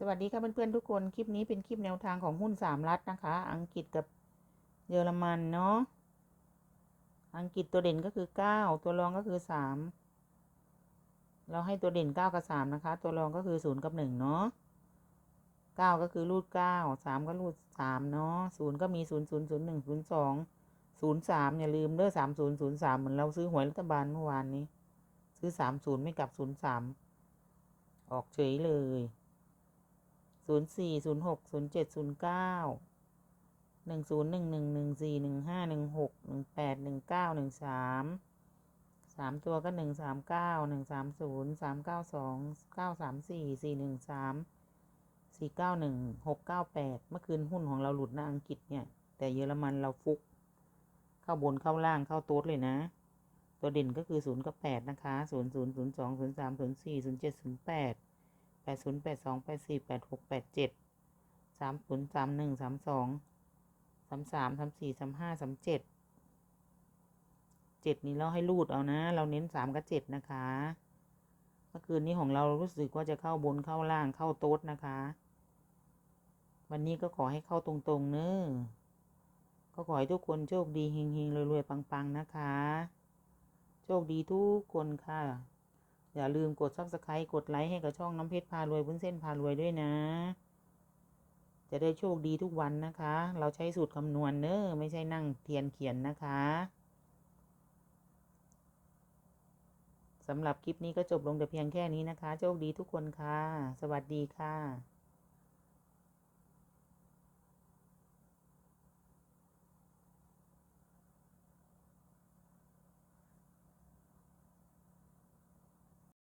สวัสดีค่ะเพื่อนๆทุกคน คลิปนี้เป็นคลิปแนวทางของหุ้นสามรัฐนะคะ อังกฤษกับเยอรมันเนาะ อังกฤษตัวเด่นก็คือเก้าตัวรองก็คือสามเราให้ตัวเด่นเก้ากับสามนะคะ ตัวรองก็คือศูนย์กับหนึ่งเนาะเก้าก็คือรูดเก้าสามก็รูดสามเนาะศูนย์ก็มีศูนย์ศูนย์ศูนย์หนึ่งศูนย์สองศูนย์สามอย่าลืมเด้อสามศูนย์ศูนย์สามเหมือนเราซื้อหวยรัฐบาลเมื่อวานนี้ ซื้อสามศูนย์ไม่กลับศูนย์สามออกเฉยเลย ศูนย์สี่ศูนย์หกศูนย์เจ็ดศูนย์เก้าหนึ่งศูนย์หนึ่งหนึ่งหนึ่งสี่หนึ่งห้าหนึ่งหกหนึ่งแปดหนึ่งเก้าหนึ่งสามสามตัวก็หนึ่งสามเก้าหนึ่งสามศูนย์สามเก้าสองเก้าสามสี่สี่หนึ่งสามสี่เก้าหนึ่งหกเก้าแปดเมื่อคืนหุ้นของเราหลุดนะอังกฤษเนี่ย แต่เยอรมันเราฟุก เข้าบนเข้าล่างเข้าโต๊ดเลยนะ ตัวเด่นก็คือศูนย์กับแปดนะคะศูนย์ศูนย์ศูนย์สองศูนย์สามศูนย์สี่ศูนย์เจ็ดศูนย์แปด ปดศูนย์แปดสองแปดสี่แปดหกแปดเจ็ดสามศูนย์สามหนึ่งสามสองสามสามสามสี่สามห้าสามเจ็ดเจ็ดนี้เราให้รูดเอานะ เราเน้นสามกับเจ็ดนะคะเมื่อคืนนี้ของเรารู้สึกว่าจะเข้าบนเข้าล่างเข้าโต๊ดนะคะ วันนี้ก็ขอให้เข้าตรงๆเนอะก็ขอให้ทุกคนโชคดีเฮงๆรวยๆปังๆนะคะ โชคดีทุกคนค่ะ อย่าลืมกด subscribe กดไลค์ให้กับช่องน้ำเพชรพารวยวุ้นเส้นพารวยด้วยนะ จะได้โชคดีทุกวันนะคะ เราใช้สูตรคำนวณเนอะไม่ใช่นั่งเทียนเขียนนะคะสำหรับคลิปนี้ก็จบลงแต่เพียงแค่นี้นะคะ โชคดีทุกคนค่ะ สวัสดีค่ะ